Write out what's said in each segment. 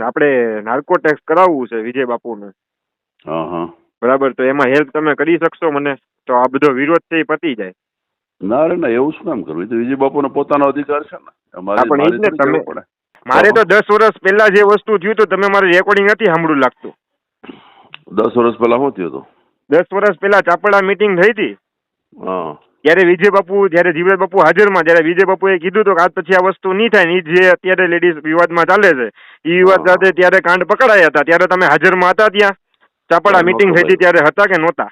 આપણે narco test કરાવવું છે વિજય બાપુને. બરાબર? તો એમાં હેલ્પ તમે કરી શકશો મને? તો આ બધો વિરોધ છે એ પતી જાય. ના રે ના એવું શું કામ કરવું? તો વિજય બાપુનો પોતાનો અધિકાર છે ને. તમે- મારે તો દસ વર્ષ પહેલા જે વસ્તુ થયું હતું તમે મારે રેકોર્ડિંગ નથી સાંભળવું લાગતું. દસ વર્ષ પહેલા શું થયું હતું? દસ વર્ષ પહેલા ચાપડા મીટિંગ થઈ હતી. હા. ત્યારે વિજય બાપુ જ્યારે જીવરાજ બાપુ હાજરમાં જ્યારે વિજય બાપુએ કીધું હતું કે આજ પછી આ વસ્તુ નહીં થાય ને જે અત્યારે લેડીઝ વિવાદમાં ચાલે છે એ વિવાદ સાથે ત્યારે કાંડ પકડાયા હતા. ત્યારે તમે હાજરમાં હતા ત્યાં? ચાપડા મીટિંગ થઈ હતી ત્યારે હતા કે નહોતા?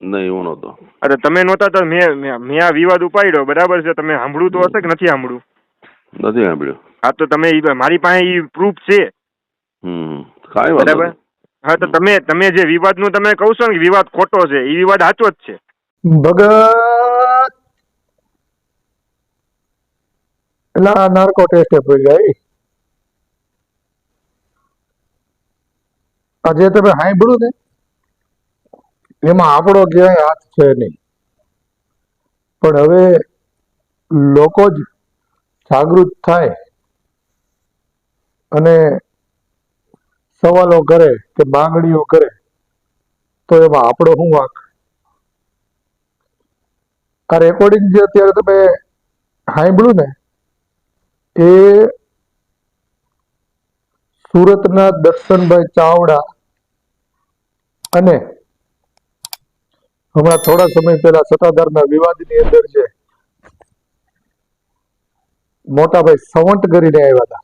નહીં હું નહોતો. અરે તમે નહોતા તો મેં મેં મેં આ વિવાદ ઉપાડ્યો બરાબર છે? તમે સાંભળ્યું તો હશે કે નથી સાંભળ્યું? નથી સાંભળ્યું. હા તો તમે મારી પાસે એ પ્રૂફ છે. હમ કાંઈ બરાબર? હા તો તમે તમે જે વિવાદનું તમે કહો છો ને વિવાદ ખોટો છે એ વિવાદ સાચો જ છે. ભગત આ નાર્કો ટેસ્ટ આપી જાય. આજે તમે સાંભળ્યું ને, એમાં આપણો ક્યાંય હાથ છે નહીં. પણ હવે લોકો જ જાગૃત થાય અને સવાલો કરે કે માંગણીઓ કરે, તો એમાં આપણો શું વાંક? આ રેકોર્ડિંગ જે અત્યારે તમે સાંભળ્યું ને એ સુરતના દર્શનભાઈ ચાવડા અને હમણાં થોડા સમય પહેલા સત્તાધારના વિવાદની અંદર છે મોટાભાઈ સવંટ કરીને આવ્યા હતા.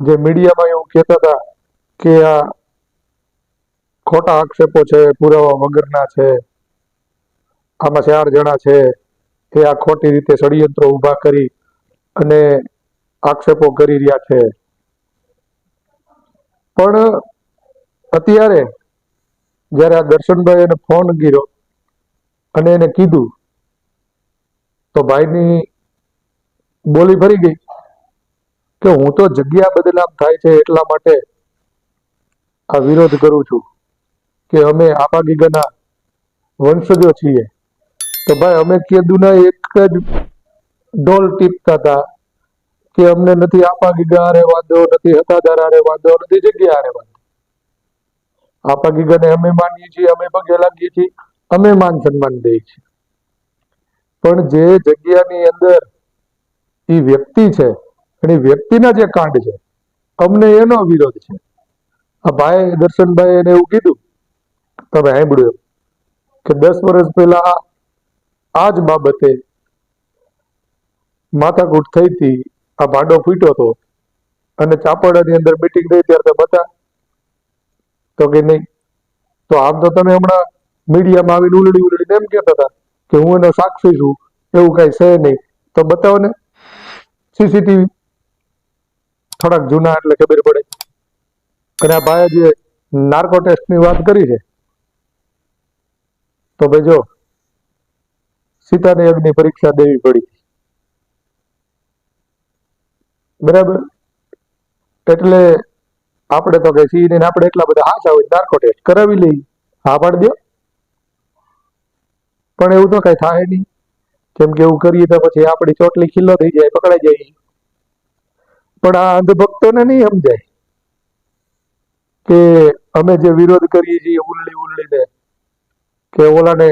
જે મીડિયામાં એવું કહેતા હતા કે આ ખોટા આક્ષેપો છે, પુરાવા વગરના છે, આમાં ચાર જણા છે તે આ ખોટી રીતે ષડયંત્રો ઊભા કરી અને આક્ષેપો કરી રહ્યા છે. પણ અત્યારે જ્યારે આ દર્શનભાઈ એને ફોન કર્યો અને એને કીધું, તો ભાઈની બોલી ભરી ગઈ કે હું તો જગ્યા બદનામ થાય છે એટલા માટે આ વિરોધ કરું છું કે અમે આપા ગીગાના વંશજો છીએ. તો ભાઈ, અમે કેદુના એક જ ઢોલ ટીપતા હતા. કે અમને નથી આપા ગીગા વાંધો, નથી હતાદાર હારે વાંધો, નથી જગ્યા વાંધો. આપા ગીગાને અમે માનીએ છીએ, અમે પગે લાગીએ છીએ, અમે માન સન્માન દઈએ છીએ પણ જે જગ્યાની અંદર એ વ્યક્તિ છે એની વ્યક્તિના જે કાંડ છે, અમને એનો વિરોધ છે. આ ભાઈ દર્શનભાઈ એને એવું કીધું, તમે સાંભળ્યું એમ, કે દસ વર્ષ પહેલા આ જ બાબતે માથાકૂટ થઈ હતી આ ભાંડો ફૂટ્યો હતો. અને ચાપડાની અંદર મીટિંગ થઈ ત્યારે તમે હતા તો કે નહીં. તો આમ તો તમે હમણાં મીડિયામાં આવીને ઉલડી ઉલડીને એમ કહેતા હતા કે હું એનો સાક્ષી છું, એવું કઈ છે નહીં. તો બતાવો ને. સીસીટીવી થોડાક જૂના એટલે ખબર પડે. અને આ ભાઈએ જે નાર્કો ટેસ્ટની વાત કરી છે. તો ભાઈ જો, સીતાને અગ્નિ પરીક્ષા દેવી પડી. બરાબર? એટલે આપણે તો કે સી ને આપણે એટલા બધા હાચા હોય નાર્કો ટેસ્ટ કરાવી લઈ હા, પાડી દો પણ એવું તો કઈ થાય નહીં. કેમ કે એવું કરીએ તો પછી આપણી ચોટલી ખીલ્લો થઈ જાય, પકડાઈ જાય. પણ આ અંધભક્તોને નહીં સમજાય કે અમે જે વિરોધ કરીએ છીએ ઉલ્લી ઉલ્લીને કે ઓલાને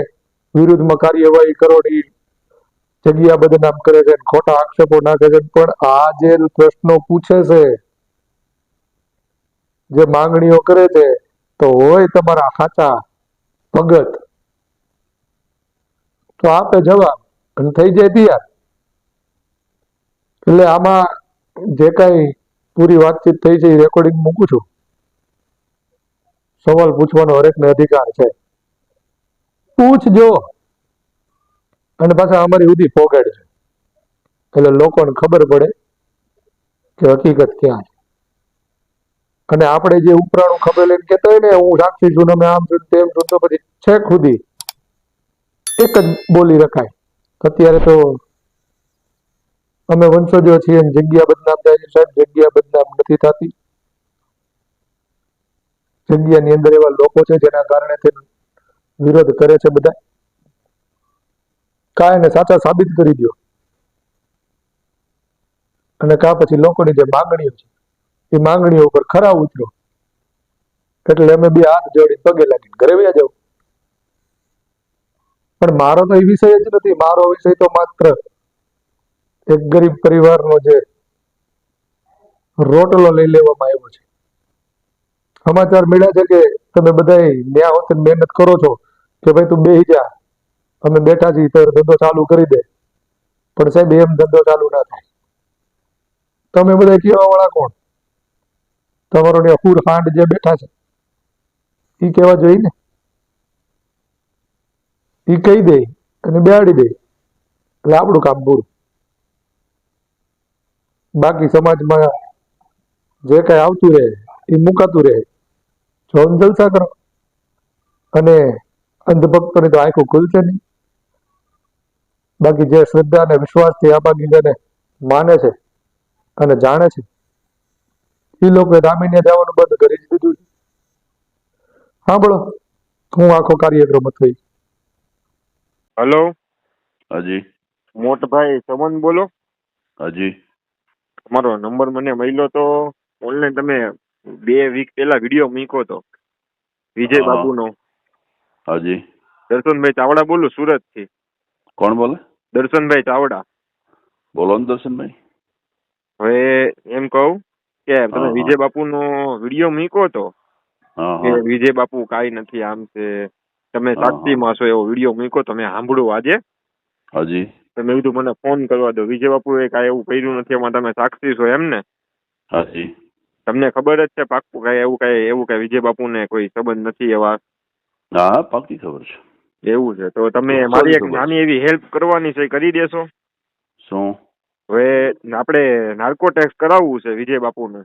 વિરુદ્ધમાં કાર્યવાહી કરો જગ્યા બદનામ કરે છે ખોટા આક્ષેપો નાખે છે. પણ આ જે પ્રશ્નો પૂછે છે, જે માંગણીઓ કરે છે, તો હોય તમારા સાચા ભગત તો આપે જવાબ અને થઈ જાય તૈયાર. એટલે આમાં જે કઈ પૂરી વાતચીત થઈ છે એ રેકોર્ડિંગ મૂકું છું. સવાલ પૂછવાનો હરેકને અધિકાર છે. પૂછજો. અને પાછા અમારી સુધી છે. એટલે લોકોને ખબર પડે કે હકીકત ક્યાં છે. અને આપણે જે ઉપરાણું ખબર લઈને કહેતા હોય ને, હું સાક્ષી છું અમે આમ છું તેમ છું તો પછી છેક સુધી એક જ બોલી રખાય. અત્યારે તો અમે વંશજો છીએ જગ્યા બદનામ થાય છે સાહેબ, જગ્યા બદનામ નથી થતી. જગ્યાની અંદર એવા લોકો છે જેના કારણે તે વિરોધ કરે છે બધા. કા એને સાચા સાબિત કરી દો અને કા પછી લોકોની જે માગણીઓ છે, એ માંગણીઓ ઉપર ખરા ઉતરો. એટલે અમે બે હાથ જોડી પગે લાગીને ઘરે વ્યા જાવ પણ મારો તો એ વિષય જ નથી, મારો વિષય તો માત્ર એક ગરીબ પરિવારનો જે રોટલો લઈ લેવામાં આવ્યો છે. સમાચાર મળ્યા છે કે તમે બધા ન્યા વખતે મહેનત કરો છો, કે ભાઈ તું બેહી જા. અમે બેઠા છીએ તો ધંધો ચાલુ કરી દે. પણ સાહેબ, એમ ધંધો ચાલુ ના થાય. તમે બધા કહેવા વાળા કોણ? તમારો ને હુર હાંડ જે બેઠા છે એ કહેવા જોઈએ ને? એ કહી દે અને બેહાડી દે. એટલે આપણું કામ પૂરું. બાકી સમાજમાં જે કઈ આવતું રહે એ મુકાતું રહે. જોન જલસા કરો. અને અંધભક્તોની તો આંખો ખુલશે નહીં. બાકી જે શ્રદ્ધા અને વિશ્વાસથી આ બાગીચાને માને છે અને જાણે છે એ લોકોએ રામીને જવાનું બંધ કરી જ દીધું છે. સાંભળો હું આખો કાર્યક્રમ થઈ હલો? હાજી. મોટભાઈ સમન બોલો. હાજી. તમારો નંબર મને મળ્યો તો ઓનલાઈન તમે બે વીક પહેલા વીડિયો મૂક્યો તો. વિજય બાબુનો. હાજી. દર્શનભાઈ ચાવડા બોલું સુરતથી કોણ બોલે? દર્શનભાઈ ચાવડા. બોલો ને દર્શનભાઈ. હવે એમ કહું કે તમે વિજય બાપુ નો વીડિયો મૂક્યો તો કે વિજય બાપુ કાઈ નથી આમ છે. તમે સાક્ષી માં છો એવો વીડિયો મૂક્યો તમે સાંભળો આજે. હાજી. તો મેં કીધું મને ફોન કરવા દો. વિજય બાપુ એ કાંઈ એવું કર્યું નથી એમાં તમે સાક્ષી છો એમ ને? હાજી. તમને ખબર જ છે પાક્કું કાંઈ એવું કાંઈ એવું કાંઈ વિજય બાપુ ને કોઈ સંબંધ નથી એવા? હા હા પાકી ખબર છે. એવું છે. તો તમે મારી એક નાની એવી હેલ્પ કરવાની છે કરી દેશો. શું? હવે આપણે નાર્કો ટેક્સ કરાવવું છે વિજય બાપુને.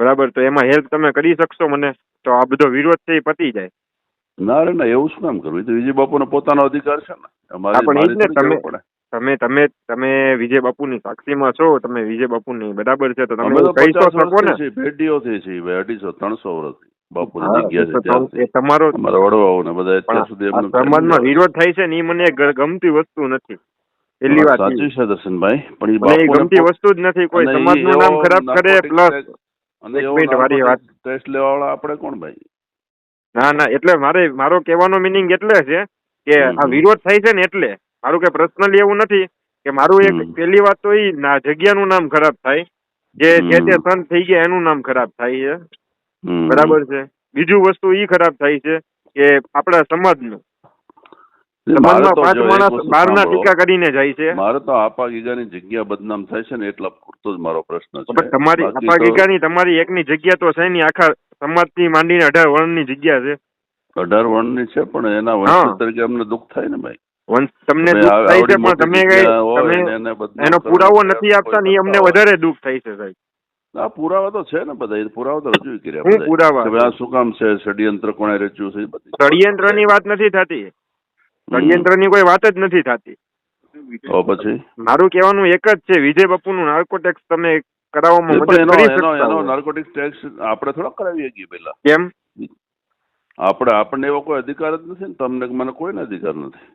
બરાબર? તો એમાં હેલ્પ તમે કરી શકશો મને? તો આ બધો વિરોધ છે એ પતી જાય. ના રે ના એવું શું કામ કરવું? તો વિજય બાપુનો પોતાનો અધિકાર છે ને. ને તમે- તમે તમે તમે વિજય બાપુની સાક્ષીમાં છો તમે વિજય બાપુની બરાબર છે તો તમે કહી શકો ને? પેઢીઓથી છીએ ભાઈ અઢીસો ત્રણસો વર્ષથી. બાપુની જગ્યા છે તમ- ત્યારથી એ તમારો વડવાઓ ને બધા અત્યાર સુધી સમાજમાં વિરોધ થાય છે ને એ મને ગમતી વસ્તુ નથી. પહેલી વાત સાચું છે દર્શનભાઈ પણ એ મને એ બાપુને ગમતી વસ્તુ જ નથી કોઈ. સમાજનું નામ ખરાબ કરે પ્લસ અને એક મિનિટ વારી વાત. test લેવાવાળા આપણે કોણ ભાઈ? ના ના એટલે મારે મારો કહેવાનો મિનિંગ એટલે છે કે આ વિરોધ થાય છે ને એટલે. મારું કે પર્સનલી એવું નથી કે મારું એક પેલી પહેલી વાત તો ઈ ના જગ્યાનું નામ ખરાબ થાય. જે જે તે. સંત થઈ ગયા એનું નામ ખરાબ થાય છે. બરાબર છે. બીજું વસ્તુ ઈ ખરાબ થાય છે કે આપણા સમાજનું. સમાજમાં પાંચ માણસ બહારના ટીકા કરીને જાય છે. મારે તો આપા ગીગાની જગ્યા બદનામ થાય છે ને એટલા પૂરતો જ મારો પ્રશ્ન છે. તમારી આપા ગીગાની તમારી એકની જગ્યા તો છે નહીં આખા સમાજથી માંડીને અઢાર વર્ણની જગ્યા છે. અઢાર વર્ણની છે પણ એના. વંશ તરીકે અમને દુઃખ થાય ને ભાઈ? તમને તમે દુઃખ થાય છે પણ તમે કઈ ને એને પુરાવો નથી આપતા ને એ અમને વધારે દુઃખ થાય છે સાહેબ. આ પુરાવા તો છે ને બધા પુરાવા તો રજૂ કર્યા પુરાવા? આ શું કામ છે? ષડયંત્ર કોણે રચ્યું છે? ષડયંત્રની વાત નથી થતી. ષડયંત્રની કોઈ વાત જ નથી થતી. તો પછી? મારું કહેવાનું એક જ છે વિજય બાપુનું નાર્કોટેક્સ તમે કરાવવામાં મદદ કરી શકો એનો હો. ટેક્સ આપણે થોડો કરાવી શકીએ પેલા કેમ? આપણે આપણને એવો કોઈ અધિકાર જ નથી ને તમને મને કોઈ અધિકાર નથી.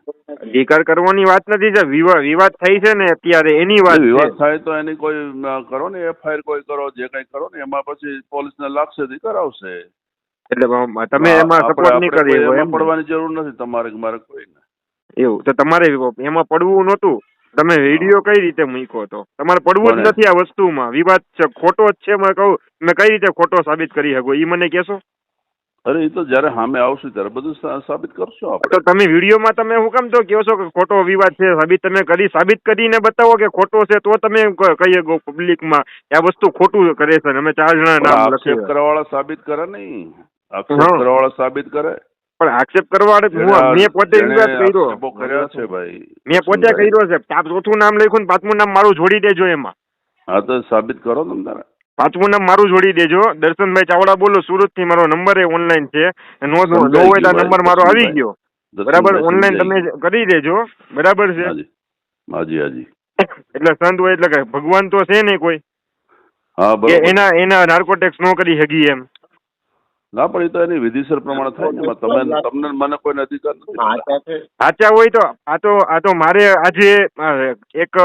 અધિકાર કરવાની વાત નથી જે વિવા- વિવાદ થઈ છે ને અત્યારે એની વાત વિવાદ થાય તો એની કોઈ કરો ને એફઆઈઆર કોઈ કરો જે કઈ કરો ને એમાં પછી પોલીસને લાગશે ઈ કરાવશે એટલે તમે એમાં સપોર્ટ નહીં કરી એમાં એમ. પડવાની જરૂર નથી તમારે મારે કોઈ એવું તો તમારે એમાં પડવું નહોતું. તમે વીડિયો કઈ રીતે મૂક્યો હતો તમારે પડવું જ નથી આ વસ્તુમાં. વિવાદ છે ખોટો જ છે મેં કહું મેં કઈ રીતે ખોટો સાબિત કરી શકો? એ મને કહેશો? અરે એ તો જ્યારે સામે આવશે ત્યારે બધું સાબિત કરશો આપણે. તો તમે વિડીયોમાં તમે હું કેમ તો કહો છો કે ખોટો વિવાદ છે સાબિત તમે કરી સાબિત કરીને બતાવો કે ખોટો છે તો તમે કહીએ ગો પબ્લિકમાં આ વસ્તુ ખોટું કરે છે અમે ચાર જણા નામ આક્ષેપ લખીએ સાબિત કરે નહીં. આક્ષેપ હા. કરવા વાળા સાબિત કરે. પણ આક્ષેપ કરવા હું મેં પોતે વિવાદ કર્યો. કર્યો છે ભાઈ. મેં પોતે કર્યો છે. ચોથું નામ લખ્યું ને પાંચમું નામ મારું જોડી દેજો એમાં. હા તો સાબિત કરો તમે તારે. પાંચમું નામ મારું જોડી દેજો. દર્શનભાઈ ચાવડા બોલો સુરતથી મારો નંબર એ ઓનલાઈન છે. નો નો સમજાઈ હોય તો નંબર મારો આવી ગયો. બરાબર? ઓનલાઈન તમે કરી દેજો. બરાબર છે? હાજી. હાજી એટલે સંત હોય એટલે કે ભગવાન તો છે નહીં કોઈ. હા બરાબર. એના એના નાર્કોટેક્સ નો કરી શકી એમ. ના પણ એ તો એની વિધિસર પ્રમાણે થાય ને. તમે તમને મને કોઈ અધિકાર નથી સાચા હોય તો આ તો આ તો મારે આજે એક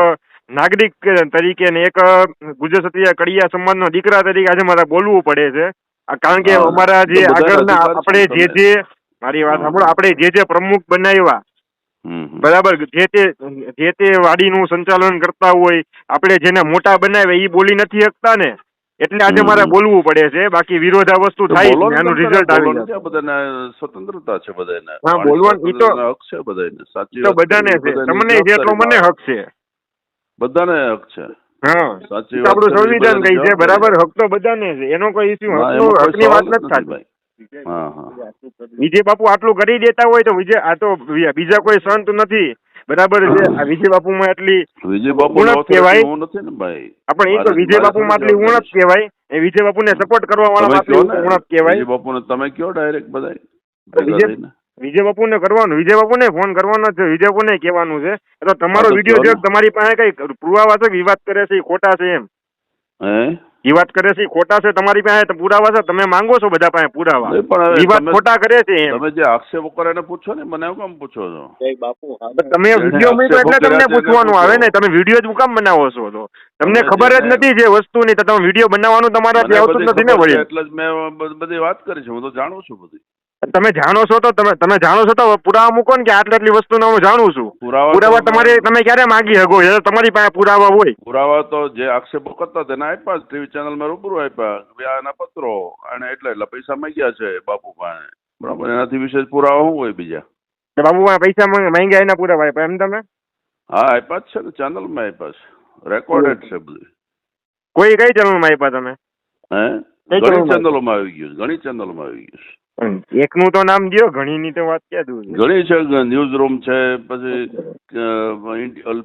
નાગરિક તરીકે ને એક અ, ગુજરાત ક્ષત્રિય કડિયા સમાજનો દીકરા તરીકે આજે મારે બોલવું પડે છે. કારણ કે અમારા જે આગળના આપણે જે જે મારી વાત સાંભળો આપણે જે જે પ્રમુખ બનાવ્યા. બરાબર જે તે જે તે વાડીનું સંચાલન કરતા હોય આપણે જેને મોટા બનાવ્યા એ બોલી નથી શકતા ને. એટલે આજે મારે બોલવું પડે છે. બાકી વિરોધ આ વસ્તુ થાય એનું રિઝલ્ટ આવી જશે બધાને સ્વતંત્રતા છે બધાને. હા, બોલવાનું- તો- હક છે બધાને સાચી તો બધાને છે. તમને જેટલો મને હક છે. બધાને હક છે. હા. સાચી ઈ તો વાત આપણું સંવિધાન બધાની છે? બરાબર? હક તો બધાને છે. એનો કોઈ ઇસ્યુ હા, હકનો એમાં કોઈ હકની વાત નથી નથી થતી. ભાઈ. હા હા. વિજય બાપુ આટલું કરી દેતા હોય તો વિજય આ તો બીજા કોઈ સંત નથી. બરાબર છે? વિજય એટલી વિજય બાપુ ઉણપ કહેવાય. હું નથી ને ભાઈ. આપણે એ તો વિજય બાપુ આટલી ઉણપ કહેવાય. એ વિજય બાપુને સપોર્ટ કરવા વાળા આટલી ને? ઉણપ કહેવાય. વિજય બાપુને તમે કયો ડાયરેક્ટ બધાય? વિજય- વિજય બાપુને કરવાનું. વિજય બાપુને ફોન કરવાનો છે. વિજય બાપુને કહેવાનું છે. તો તમારો વીડિયો છે તમારી પાસે કઈ પુરાવા છે? વિવાદ કરે છે ખોટા છે એમ. વિવાદ કરે છે ખોટા છે? તમારી પાસે પુરાવા છે? તમે માંગો છો બધા પાસે પુરાવા? વિવાદ ખોટા કરે છે એમ. તમે જે આક્ષેપો કરે એને પૂછો ને મને કેમ પૂછો છો? તમે વીડિયો મૂક્યો એટલે તમને પૂછવાનું આવે ને તમે વીડિયો જ હું બનાવો છો તો. તમને ખબર જ નથી જે વસ્તુની તો તમે વીડિયો બનાવવાનું તમારે આવતું નથી ને વળી. એટલે જ મેં બધી વાત કરી છે હું તો જાણું છું બધી. તમે જાણો છો તો તમે તમે જાણો છો તો પુરાવા મૂકો ને કે આટલી આટલી વસ્તુ હું જાણું છું. પુરાવા તમારે તમે ક્યારે માગી શકો? એ તમારી પાસે પુરાવા હોય. પુરાવા તો જે આક્ષેપો કરતા તેના આપ્યા ટીવી ચેનલમાં રૂબરૂ આપ્યા. આના પત્રો. અને એટલા એટલા પૈસા માંગ્યા છે બાપુ પાસે. બરાબર? એનાથી વિશેષ પુરાવા શું હોય બીજા? બાપુ પાસે પૈસા માંગ્યા એના પુરાવા આપ્યા એમ તમે? હા આપ્યા જ છે ને. ચેનલમાં આપ્યા છે. રેકોર્ડેડ છે બધું. કોઈ કઈ ચેનલમાં આપ્યા તમે? હે? ઘણી ચેનલો માં? આવી ગયું ઘણી ચેનલો માં આવી ગયું એકનું તો નામ દ્યો ઘણીની તો વાત ક્યાં દૂર ઘણી છે ન્યૂઝ રૂમ છે પછી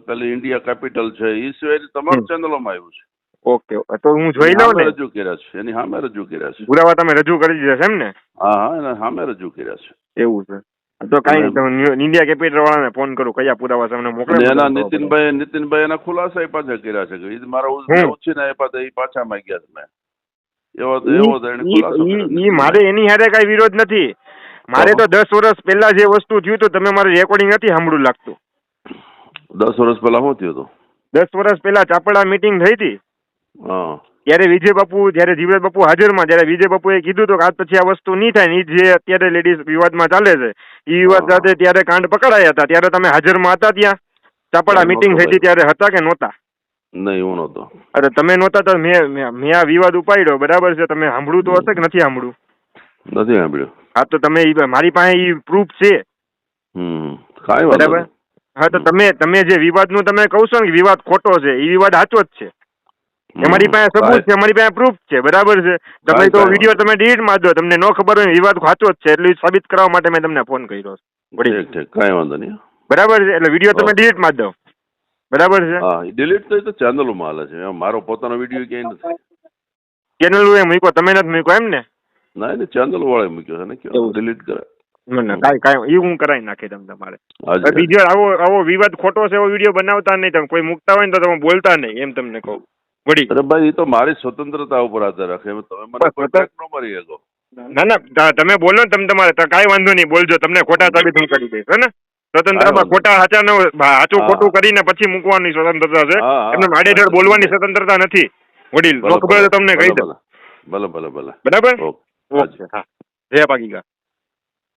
પેલી ઇન્ડિયા કેપિટલ છે એ સિવાય તમામ. ચેનલોમાં આવ્યું છે. ઓકે તો હું જોઈ લઉં ને? રજૂ કર્યા છે એની સામે રજૂ કર્યા છે. પુરાવા તમે રજૂ કરી દીધા છે એમ ને? હા હા એના સામે રજૂ કર્યા છે. એવું છે. તો કઈ નહીં તમે ઇન્ડિયા કેપિટલ વાળાને ફોન કરું કયા પુરાવા તમને મોકલે એના. નીતિનભાઈ નીતિનભાઈ એના ખુલાસા એ પાછા કર્યા છે કે મારા. ઉછીને એ પાછા એ પાછા માંગ્યા છે મેં. એવો એવો ઈ- મારે એની હારે કઈ વિરોધ નથી. મારે તો દસ વર્ષ પહેલા જે વસ્તુ થયું હતું તમે મારે રેકોર્ડિંગ નથી સાંભળું લાગતું. દસ વર્ષ પહેલા શું થયું હતું? દસ વર્ષ પહેલા ચાપડા મીટિંગ થઈ હતી. ત્યારે વિજય બાપુ જયારે જીવરાજ બાપુ હાજરમાં જયારે વિજય બાપુએ કીધું હતું કે આજ પછી આ વસ્તુ નહીં થાય ને ઈ જે અત્યારે લેડીઝ વિવાદમાં ચાલે છે એ વિવાદ સાથે ત્યારે કાંડ પકડાયા હતા. ત્યારે તમે હાજરમાં હતા ત્યાં. ચાપડા મીટિંગ થઈ હતી ત્યારે હતા કે નહોતા? નહીં હું નહોતો. અરે તમે નહોતા તો મેં મેં આ વિવાદ ઉપાડ્યો બરાબર છે? તમે સાંભળ્યું તો હશે કે નથી સાંભળ્યું? નથી સાંભળ્યું. હા તો તમે ઈ- મારી પાસે ઈ પ્રૂફ છે. હમ કાંઈ વાંધો બરાબર? નહીં. હા તો તમે તમે જે વિવાદનું તમે કહો છો ને કે વિવાદ ખોટો છે એ વિવાદ સાચો જ છે. હમ. અમારી પાસે સબૂત છે અમારી પાસે પ્રૂફ છે બરાબર છે? તમે કાંઈ- તો કાંઈ વીડિયો તમે ડિલીટ માર દો તમને ન ખબર હોય વિવાદ સાચો જ છે એટલે ઈ સાબિત કરવા માટે મેં તમને ફોન કર્યો. છે. ઠીક ઠીક કાંઈ વાંધો નહીં. બરાબર છે? એટલે વીડિયો તમે. ડિલીટ માર દો. બરાબર છે? હા ડિલીટ થઈ તો ચેનલોમાં હાલે છે. મારો પોતાનો વીડિયો ક્યાંય નથી. ચેનલ એ મૂક્યો? તમે નથી મૂક્યો એમ ને? ના એને ચેનલ વાળે મૂક્યો છે. ને કયો ડિલીટ કરે? કાંઈ કાંઈ એ હું કરાવી નાખી તમે તમારે. બીજો આવો આવો વિવાદ ખોટો છે એવો વીડિયો બનાવતા નહીં તમે. કોઈ મૂકતા હોય ને તો તમે બોલતા નહીં એમ તમને કહું. વળી. અરે ભાઈ એ તો મારી સ્વતંત્રતા ઉપર આધાર રાખે. તમે મને સ્વતંત્ર- ન મારી શકો. ના ના તમે બોલો ને તમે તમારે. કઈ વાંધો નહીં બોલજો. તમને ખોટા સાબિત હું કરી દઈશ હે ને? સ્વતંત્રમાં ખોટા સાચા નો સાચું હા. ખોટું કરીને પછી મૂકવાની સ્વતંત્રતા છે. એમને આડેધડ બોલવાની સ્વતંત્રતા નથી. વડીલ નો ખબર તમને કહી દઉં ભલે ભલે. ભલે બરાબર? ઓકે. હા. જય પાકીગા